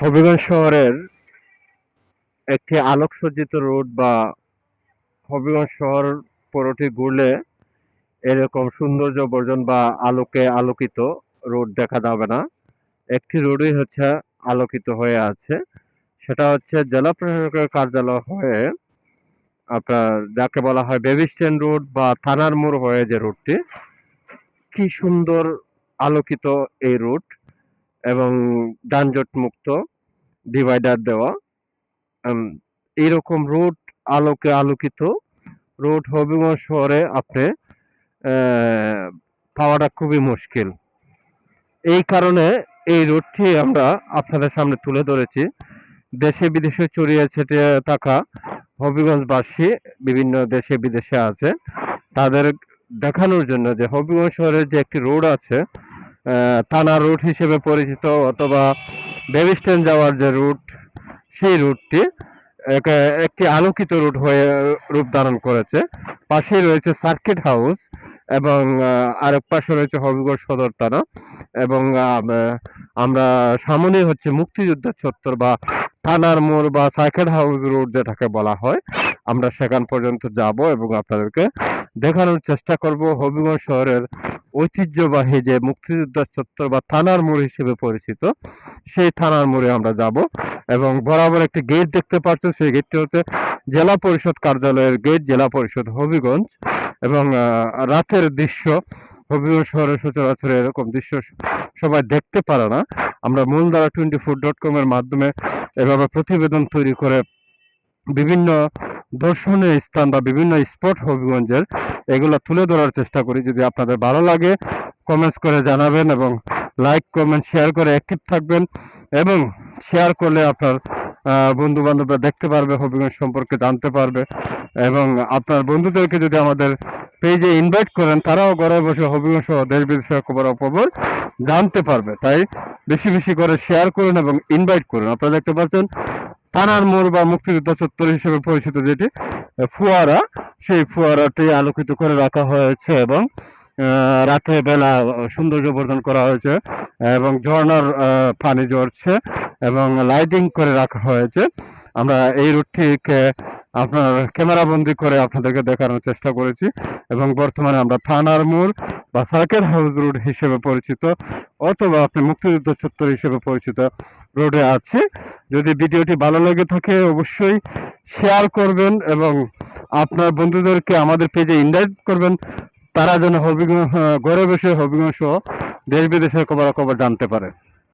হবিগঞ্জ শহরের একটি আলোকসজ্জিত রোড বা হবিগঞ্জ শহর পুরোটি ঘুরলে এরকম সৌন্দর্য বর্জন বা আলোকে আলোকিত রোড দেখা যাবে না। একটি রোডই হচ্ছে আলোকিত হয়ে আছে। সেটা হচ্ছে জেলা প্রশাসকের কার্যালয় হয়ে আপনার যাকে বলা হয় বেবি স্ট্যান্ড রোড বা থানার মোড় হয়ে যে রোডটি, কি সুন্দর আলোকিত এই রোড। এবং যানজট মুক্ত ডিভাইডার দেওয়া। এইরকম রোড আলোকে আলোকিত। রোড হবিগঞ্জ শহরে আপনি পাওয়াটা খুবই মুশকিল। এই কারণে এই রোডটি আমরা আপনাদের সামনে তুলে ধরেছি। দেশে বিদেশে ছড়িয়ে ছিটিয়ে থাকা হবিগঞ্জবাসী, বিভিন্ন দেশে বিদেশে আছে। তাদের দেখানোর জন্য যে হবিগঞ্জ শহরের যে একটি রোড আছে থানা রুট হিসেবে পরিচিত অথবা বেবি স্ট্যান্ড যাওয়ার যে রুট, সেই রুটটি এক- একটি আলোকিত রুট হয়ে রূপ ধারণ করেছে। পাশেই রয়েছে সার্কিট হাউস এবং আরেক পাশে রয়েছে হবিগঞ্জ সদর থানা এবং আমরা সামনে হচ্ছে মুক্তিযোদ্ধা চত্বর বা থানার মোড় বা সার্কিট হাউস রোড যেটাকে বলা হয়। আমরা সেখান পর্যন্ত যাব এবং আপনাদেরকে দেখানোর চেষ্টা করব হবিগঞ্জ শহরের ঐতিহ্যবাহী যে মুক্তিযোদ্ধা চত্বর বা থানার মোড় হিসেবে পরিচিত, সেই থানার মোড়ে আমরা যাব এবং বরাবর একটি গেট দেখতে পাচ্ছেন। সেই গেটটি হচ্ছে জেলা পরিষদ কার্যালয়ের গেট, জেলা পরিষদ হবিগঞ্জ এবং রাতের দৃশ্য। হবিগঞ্জ শহরে সচরাচর এরকম দৃশ্য সবাই দেখতে পারে না। আমরা মূলধারা টোয়েন্টি ফোর ডট কমের মাধ্যমে এভাবে প্রতিবেদন তৈরি করে বিভিন্ন দর্শনীয় স্থান বা বিভিন্ন স্পট হবিগঞ্জের এগুলো তুলে ধরার চেষ্টা করি। যদি আপনাদের ভালো লাগে কমেন্টস করে জানাবেন এবং লাইক কমেন্ট শেয়ার করে অ্যাক্টিভ থাকবেন এবং শেয়ার করলে আপনার বন্ধু বান্ধবরা দেখতে পারবে, হবিগঞ্জ সম্পর্কে জানতে পারবে এবং আপনার বন্ধুদেরকে যদি আমাদের পেজে ইনভাইট করেন, তারাও ঘরে বসে হবিগঞ্জ সহ দেশ বিদেশের খবর খবর জানতে পারবে। তাই বেশি বেশি করে শেয়ার করুন এবং ইনভাইট করুন। আপনারা দেখতে পাচ্ছেন, থানার মোড় বা মুক্তিযোদ্ধা চত্বর হিসেবে পরিচিত যেটি ফুয়ারা সেই ফুয়ারাটি আলোকিত করে রাখা হয়েছে এবং রাতে বেলা সৌন্দর্য বর্ধন করা হয়েছে এবং ঝর্ণার আহ, পানি ঝরছে এবং লাইটিং করে রাখা হয়েছে। আমরা এই রুটটিকে আপনার ক্যামেরাবন্দি করে আপনাদেরকে দেখানোর চেষ্টা করেছি এবং বর্তমানে আমরা থানার মোড় বা সার্কেল হাউস রোড হিসেবে পরিচিত অথবা আপনি মুক্তিযুদ্ধ চত্বর হিসেবে পরিচিত রোডে আছি। যদি ভিডিওটি ভালো লেগে থাকে অবশ্যই শেয়ার করবেন এবং আপনার বন্ধুদেরকে আমাদের পেজে ইনভাইট করবেন। তারা যেন হবিগঞ্জ ঘরে বসে হবিগঞ্জ সহ দেশ বিদেশের খবরাখবর জানতে পারে।